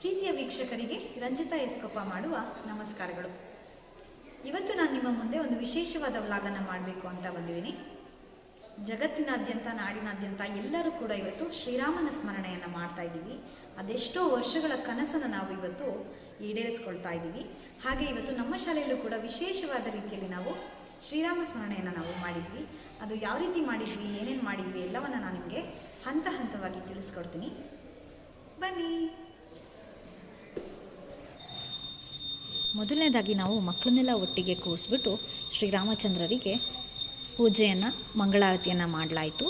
ಪ್ರೀತಿಯ ವೀಕ್ಷಕರಿಗೆ ರಂಜಿತಾ ಎಸ್ಕೊಪ್ಪ ಮಾಡುವ ನಮಸ್ಕಾರಗಳು. ಇವತ್ತು ನಾನು ನಿಮ್ಮ ಮುಂದೆ ಒಂದು ವಿಶೇಷವಾದ ವ್ಲಾಗನ್ನು ಮಾಡಬೇಕು ಅಂತ ಬಂದಿದ್ದೀನಿ. ಜಗತ್ತಿನಾದ್ಯಂತ, ನಾಡಿನಾದ್ಯಂತ ಎಲ್ಲರೂ ಕೂಡ ಇವತ್ತು ಶ್ರೀರಾಮನ ಸ್ಮರಣೆಯನ್ನು ಮಾಡ್ತಾ ಇದ್ದೀವಿ. ಅದೆಷ್ಟೋ ವರ್ಷಗಳ ಕನಸನ್ನು ನಾವು ಇವತ್ತು ಈಡೇರಿಸ್ಕೊಳ್ತಾ ಇದ್ದೀವಿ. ಹಾಗೆ ಇವತ್ತು ನಮ್ಮ ಶಾಲೆಯಲ್ಲೂ ಕೂಡ ವಿಶೇಷವಾದ ರೀತಿಯಲ್ಲಿ ನಾವು ಶ್ರೀರಾಮ ಸ್ಮರಣೆಯನ್ನು ನಾವು ಮಾಡಿದ್ವಿ. ಅದು ಯಾವ ರೀತಿ ಮಾಡಿದ್ವಿ, ಏನೇನು ಮಾಡಿದ್ವಿ ಎಲ್ಲವನ್ನು ನಾನು ನಿಮಗೆ ಹಂತ ಹಂತವಾಗಿ ತಿಳಿಸ್ಕೊಡ್ತೀನಿ. ಬನ್ನಿ. ಮೊದಲನೇದಾಗಿ ನಾವು ಮಕ್ಕಳನ್ನೆಲ್ಲ ಒಟ್ಟಿಗೆ ಕೂರಿಸ್ಬಿಟ್ಟು ಶ್ರೀರಾಮಚಂದ್ರರಿಗೆ ಪೂಜೆಯನ್ನು ಮಂಗಳಾರತಿಯನ್ನು ಮಾಡಲಾಯಿತು.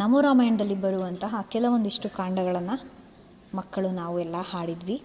ನಮೋ ರಾಮಾಯಣದಲ್ಲಿ ಬರುವಂತಹ ಕೆಲವೊಂದಿಷ್ಟು ಕಾಂಡಗಳನ್ನು ಮಕ್ಕಳು ನಾವು ಎಲ್ಲ ಹಾಡಿದ್ವಿ.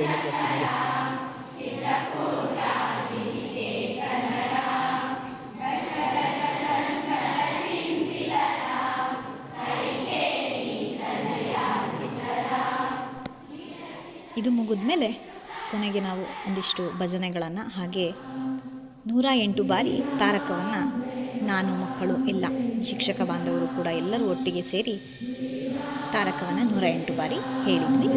ಇದು ಮುಗಿದ್ಮೇಲೆ ಕೊನೆಗೆ ನಾವು ಒಂದಿಷ್ಟು ಭಜನೆಗಳನ್ನು ಹಾಗೆ ನೂರ ಎಂಟು ಬಾರಿ ತಾರಕವನ್ನು ನಾನು, ಮಕ್ಕಳು, ಎಲ್ಲ ಶಿಕ್ಷಕ ಬಾಂಧವರು ಕೂಡ ಎಲ್ಲರೂ ಒಟ್ಟಿಗೆ ಸೇರಿ ತಾರಕವನ್ನು ನೂರ ಎಂಟು ಬಾರಿ ಹೇಳಿದ್ವಿ.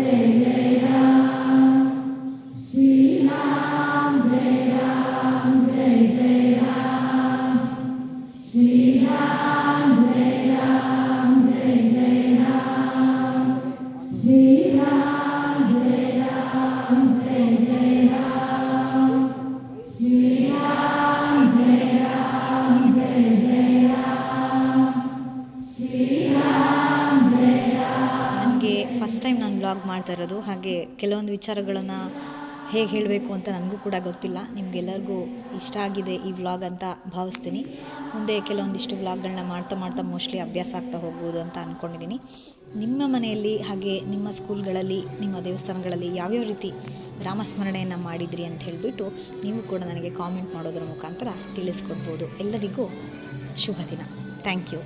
ಫಸ್ಟ್ ಟೈಮ್ ನಾನು ಬ್ಲಾಗ್ ಮಾಡ್ತಾ ಇರೋದು ಹಾಗೆ ಕೆಲವೊಂದು ವಿಚಾರಗಳನ್ನು ಹೇಗೆ ಹೇಳಬೇಕು ಅಂತ ನನಗೂ ಕೂಡ ಗೊತ್ತಿಲ್ಲ. ನಿಮಗೆಲ್ಲರಿಗೂ ಇಷ್ಟ ಆಗಿದೆ ಈ ವ್ಲಾಗ್ ಅಂತ ಭಾವಿಸ್ತೀನಿ. ಮುಂದೆ ಕೆಲವೊಂದಿಷ್ಟು ವ್ಲಾಗ್ಗಳನ್ನ ಮಾಡ್ತಾ ಮಾಡ್ತಾ ಮೋಸ್ಟ್ಲಿ ಅಭ್ಯಾಸ ಆಗ್ತಾ ಹೋಗ್ಬೋದು ಅಂತ ಅಂದ್ಕೊಂಡಿದ್ದೀನಿ ನಿಮ್ಮ ಮನೆಯಲ್ಲಿ ಹಾಗೆ ನಿಮ್ಮ ಸ್ಕೂಲ್ಗಳಲ್ಲಿ ನಿಮ್ಮ ದೇವಸ್ಥಾನಗಳಲ್ಲಿ ಯಾವ್ಯಾವ ರೀತಿ ರಾಮಸ್ಮರಣೆಯನ್ನು ಮಾಡಿದ್ರಿ ಅಂತ ಹೇಳಿಬಿಟ್ಟು ನೀವು ಕೂಡ ನನಗೆ ಕಾಮೆಂಟ್ ಮಾಡೋದ್ರ ಮುಖಾಂತರ ತಿಳಿಸ್ಕೊಡ್ಬೋದು. ಎಲ್ಲರಿಗೂ ಶುಭ ದಿನ ಥ್ಯಾಂಕ್ ಯು